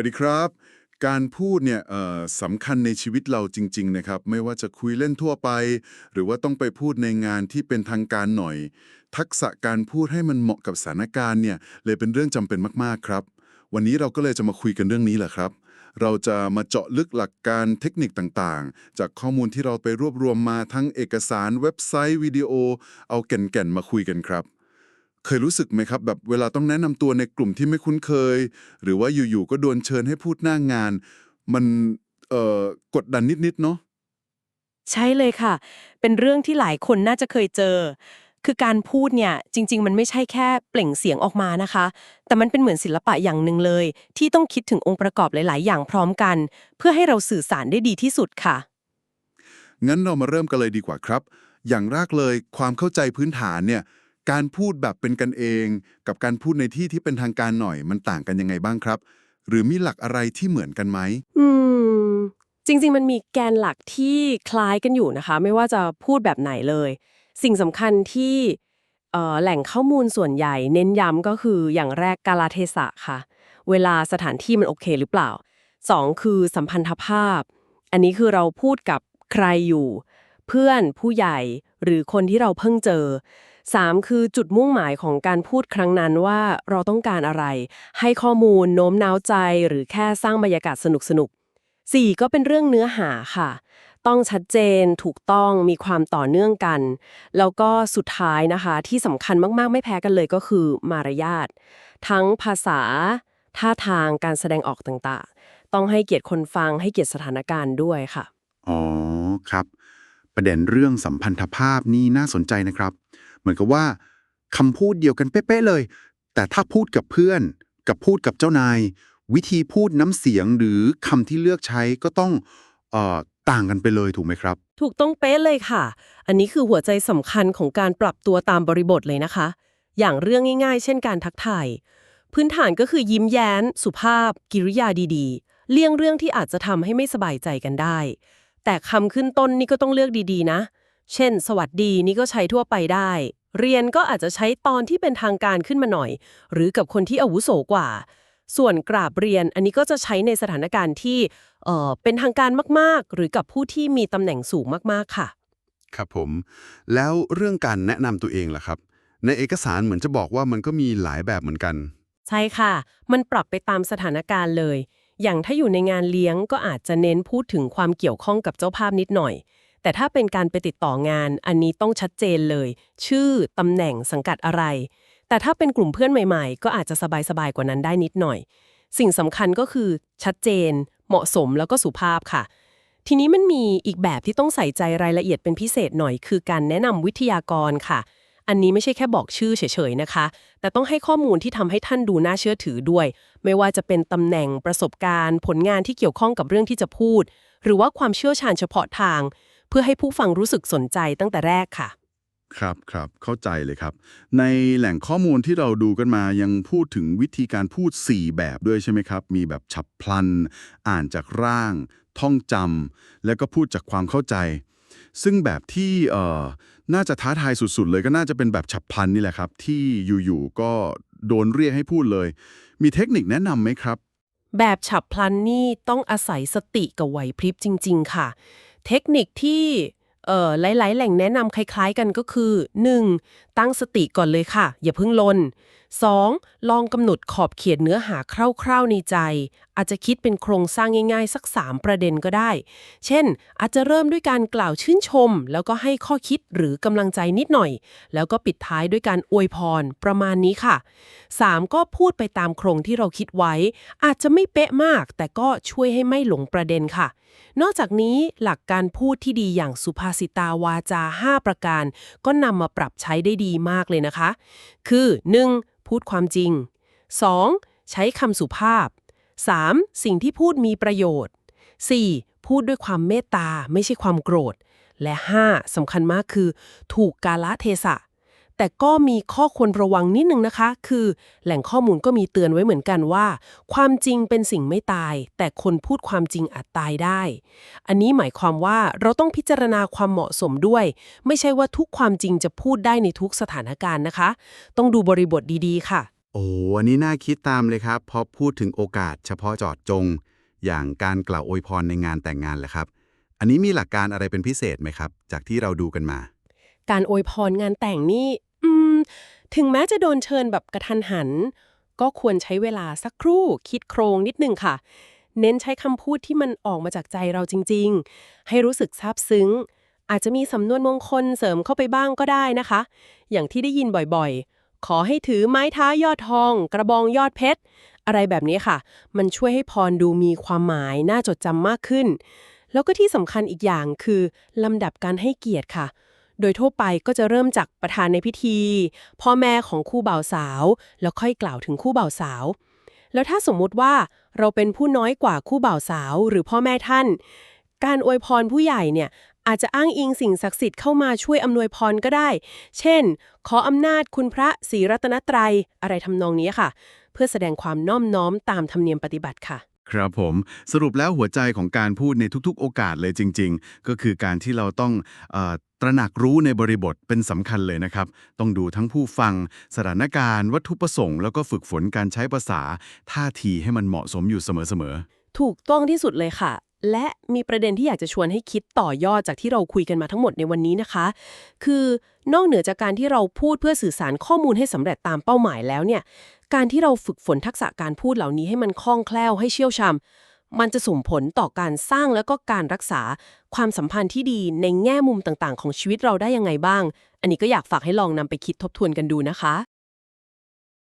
วัสดีครับ การพูดเนี่ยสำคัญในชีวิตเราจริง ๆ นะครับ ไม่ว่าจะคุยเล่นทั่วไป หรือว่าต้องไปพูดในงานที่เป็นทางการหน่อย ทักษะการพูดให้มันเหมาะกับสถานการณ์เนี่ยเลยเป็นเรื่องจำเป็นมากๆครับ วันนี้เราก็เลยจะมาคุยกันเรื่องนี้แหละครับ เราจะมาเจาะลึกหลักการเทคนิคต่างๆ จากข้อมูลที่เราไปรวบรวมมาทั้งเอกสารเว็บไซต์วิดีโอ เอาแก่นๆมาคุยกันครับ เคยรู้สึกไหมครับ แบบเวลาต้องแนะนำตัวในกลุ่มที่ไม่คุ้นเคย หรือว่าอยู่ๆก็โดนเชิญให้พูดหน้างาน มันเอ่อกดดันนิดๆเนาะใช่เลยค่ะ เป็นเรื่องที่หลายคนน่าจะเคยเจอ คือการพูดเนี่ยจริง ๆ มันไม่ใช่แค่เปล่งเสียงออกมานะคะ แต่มันเป็นเหมือนศิลปะอย่างหนึ่งเลย ที่ต้องคิดถึงองค์ประกอบหลาย ๆ อย่างพร้อมกัน เพื่อให้เราสื่อสารได้ดีที่สุดค่ะ งั้นเรามาเริ่มกันเลยดีกว่าครับ อย่างแรกเลยความเข้าใจพื้นฐานเนี่ย การพูดแบบเป็นกันเอง กับการพูดในที่ที่เป็นทางการหน่อยมันต่างกันยังไงบ้างครับ หรือมีหลักอะไรที่เหมือนกันไหมอืม จริง ๆ มันมีแกนหลักที่คล้ายกันอยู่นะคะ ไม่ว่าจะพูดแบบไหนเลย สิ่งสำคัญที่แหล่งข้อมูลส่วนใหญ่ เน้นย้ำก็คืออย่างแรกกาลเทศะค่ะ เวลาสถานที่มันโอเคหรือเปล่าสองคือสัมพันธภาพ อันนี้คือเราพูดกับใครอยู่ เพื่อนผู้ใหญ่หรือคนที่เราเพิ่งเจอ สามคือจุดมุ่งหมายของการพูดครั้งนั้นว่าเราต้องการอะไร ให้ข้อมูลโน้มน้าวใจ หรือแค่สร้างบรรยากาศสนุกสนุกๆสี่ก็เป็นเรื่องเนื้อหาค่ะ ต้องชัดเจนถูกต้องมีความต่อเนื่องกัน แล้วก็สุดท้ายนะคะ ที่สำคัญมากๆไม่แพ้กันเลยก็คือมารยาททั้งภาษา ท่าทางการแสดงออกต่างๆ ต้องให้เกียรติคนฟังให้เกียรติสถานการณ์ด้วยค่ะ อ๋อครับ ประเด็นเรื่องสัมพันธภาพนี่น่าสนใจนะครับ เหมือนกับว่าคำพูดเดียวกันเป๊ะๆเลย แต่ถ้าพูดกับเพื่อน กับพูดกับเจ้านาย วิธีพูดน้ำเสียงหรือคำที่เลือกใช้ก็ต้องออต่างกันไปเลยถูกไหมครับ ถูกต้องเป๊ะเลยค่ะ อันนี้คือหัวใจสำคัญของการปรับตัวตามบริบทเลยนะคะ อย่างเรื่องง่าย ๆ เช่นการทักทายพื้นฐานก็คือยิ้มแย้มสุภาพ กิริยาดีๆ เลี่ยงเรื่องที่อาจจะทำให้ไม่สบายใจกันได้ แต่คำขึ้นต้นนี่ก็ต้องเลือกดีๆ นะ เช่น สวัสดีนี่ก็ใช้ทั่วไปได้ เรียนก็อาจจะใช้ตอนที่เป็นทางการขึ้นมาหน่อย หรือกับคนที่อาวุโสกว่า ส่วนกราบเรียนอันนี้ก็จะใช้ในสถานการณ์ที่เอ่อเป็นทางการมากๆ หรือกับผู้ที่มีตำแหน่งสูงมากๆค่ะ ครับผม แล้วเรื่องการแนะนำตัวเองล่ะครับ ในเอกสารเหมือนจะบอกว่ามันก็มีหลายแบบเหมือนกัน ใช่ค่ะ มันปรับไปตามสถานการณ์เลย อย่างถ้าอยู่ในงานเลี้ยงก็อาจจะเน้นพูดถึงความเกี่ยวข้องกับเจ้าภาพนิดหน่อย แต่ถ้าเป็นการไปติดต่องาน อันนี้ต้องชัดเจนเลย ชื่อตำแหน่งสังกัดอะไร แต่ถ้าเป็นกลุ่มเพื่อนใหม่ๆ ก็อาจจะสบายๆกว่านั้นได้นิดหน่อย สิ่งสำคัญก็คือชัดเจน เหมาะสมแล้วก็สุภาพค่ะ ทีนี้มันมีอีกแบบที่ต้องใส่ใจรายละเอียดเป็นพิเศษหน่อย คือการแนะนำวิทยากรค่ะ อันนี้ไม่ใช่แค่บอกชื่อเฉยๆนะคะ แต่ต้องให้ข้อมูลที่ทำให้ท่านดูน่าเชื่อถือด้วย ไม่ว่าจะเป็นตำแหน่งประสบการณ์ ผลงานที่เกี่ยวข้องกับเรื่องที่จะพูดหรือว่าความเชี่ยวชาญเฉพาะทาง เพื่อให้ผู้ฟังรู้สึกสนใจตั้งแต่แรกค่ะ ครับครับเข้าใจเลยครับ ในแหล่งข้อมูลที่เราดูกันมายังพูดถึงวิธีการพูด 4 แบบด้วยใช่ไหมครับ มีแบบฉับพลัน อ่านจากร่าง ท่องจำแล้วก็พูดจากความเข้าใจ ซึ่งแบบที่เอ่อน่าจะท้าทายสุดๆ เลยก็น่าจะเป็นแบบฉับพลันนี่แหละครับ ที่อยู่ๆก็โดนเรียกให้พูดเลย มีเทคนิคแนะนำไหมครับ แบบฉับพลันนี่ต้องอาศัยสติกับไหวพริบจริง ๆ ค่ะ เทคนิคที่หลาย ๆ แหล่งแนะนำคล้ายๆ กันก็คือ 1. ตั้งสติก่อนเลยค่ะ อย่าเพิ่งลน 2. ลองกำหนดขอบเขตเนื้อหาคร่าว ๆ ในใจ อาจจะคิดเป็นโครงสร้างง่ายๆ สัก 3 ประเด็นก็ได้ เช่น อาจจะเริ่มด้วยการกล่าวชื่นชม แล้วก็ให้ข้อคิดหรือกำลังใจนิดหน่อย แล้วก็ปิดท้ายด้วยการอวยพรประมาณนี้ค่ะ 3. ก็พูดไปตามโครงที่เราคิดไว้ อาจจะไม่เป๊ะมาก แต่ก็ช่วยให้ไม่หลงประเด็นค่ะ นอกจากนี้หลักการพูดที่ดีอย่างสุภาษิตาวาจา 5 ประการ ก็นำมาปรับใช้ได้ดีมากเลยนะคะ คือ 1. พูดความจริง 2. ใช้คำสุภาพ 3. สิ่งที่พูดมีประโยชน์ 4. พูดด้วยความเมตตาไม่ใช่ความโกรธ และ 5. สำคัญมากคือ ถูกกาลเทศะ แต่ก็มีข้อควรระวังนิดนึงนะคะ คือ แหล่งข้อมูลก็มีเตือนไว้เหมือนกันว่า ความจริงเป็นสิ่งไม่ตาย แต่คนพูดความจริงอาจตายได้ อันนี้หมายความว่าเราต้องพิจารณาความเหมาะสมด้วย ไม่ใช่ว่าทุกความจริงจะพูดได้ในทุกสถานการณ์นะคะ ต้องดูบริบทดีๆ ค่ะ อโอ้อันนี้น่าคิดตามเลยครับพอพูดถึงโอกาสเฉพาะเจาะจง อย่างการกล่าวอวยพรในงานแต่งงานแหละครับ อันนี้มีหลักการอะไรเป็นพิเศษไหมครับ จากที่เราดูกันมา การอวยพรงานแต่งนี่อืม ถึงแม้จะโดนเชิญแบบกระทันหัน ก็ควรใช้เวลาสักครู่คิดโครงนิดนึงค่ะ เน้นใช้คำพูดที่มันออกมาจากใจเราจริง ๆ ให้รู้สึกซาบซึ้ง อาจจะมีสำนวนมงคลเสริมเข้าไปบ้างก็ได้นะคะ อย่างที่ได้ยินบ่อยๆ ขอให้ถือไม้ท้ายอดทอง กระบองยอดเพชร อะไรแบบนี้ค่ะ มันช่วยให้พรดูมีความหมายน่าจดจำมากขึ้น แล้วก็ที่สำคัญอีกอย่างคือลำดับการให้เกียรติค่ะ โดยทั่วไปก็จะเริ่มจากประธานในพิธี พ่อแม่ของคู่บ่าวสาว แล้วค่อยกล่าวถึงคู่บ่าวสาว แล้วถ้าสมมุติว่าเราเป็นผู้น้อยกว่าคู่บ่าวสาว หรือพ่อแม่ท่าน การอวยพรผู้ใหญ่เนี่ย อาจจะอ้างอิงสิ่งศักดิ์สิทธิ์เข้ามาช่วยอำนวยพรก็ได้ เช่น ขออำนาจคุณพระศรีรัตนตรัย อะไรทำนองนี้ค่ะ เพื่อแสดงความน้อมน้อมตามธรรมเนียมปฏิบัติค่ะ ครับผม สรุปแล้วหัวใจของการพูดในทุกๆ โอกาสเลยจริง ๆ ก็คือการที่เราต้องเออตระหนักรู้ในบริบทเป็นสำคัญเลยนะครับ ต้องดูทั้งผู้ฟัง สถานการณ์ วัตถุประสงค์ แล้วก็ฝึกฝนการใช้ภาษา ท่าทีให้มันเหมาะสมอยู่เสมอถูกต้องที่สุดเลยค่ะ และมีประเด็นที่อยากจะชวนให้คิดต่อยอดจากที่เราคุยกันมาทั้งหมดในวันนี้นะคะ คือนอกเหนือจากการที่เราพูดเพื่อสื่อสารข้อมูลให้สำเร็จตามเป้าหมายแล้วเนี่ย การที่เราฝึกฝนทักษะการพูดเหล่านี้ให้มันคล่องแคล่วให้เชี่ยวชาญมันจะส่งผลต่อการสร้างแล้วก็การรักษาความสัมพันธ์ที่ดีในแง่มุมต่างๆ ของชีวิตเราได้ยังไงบ้าง อันนี้ก็อยากฝากให้ลองนำไปคิดทบทวนกันดูนะคะ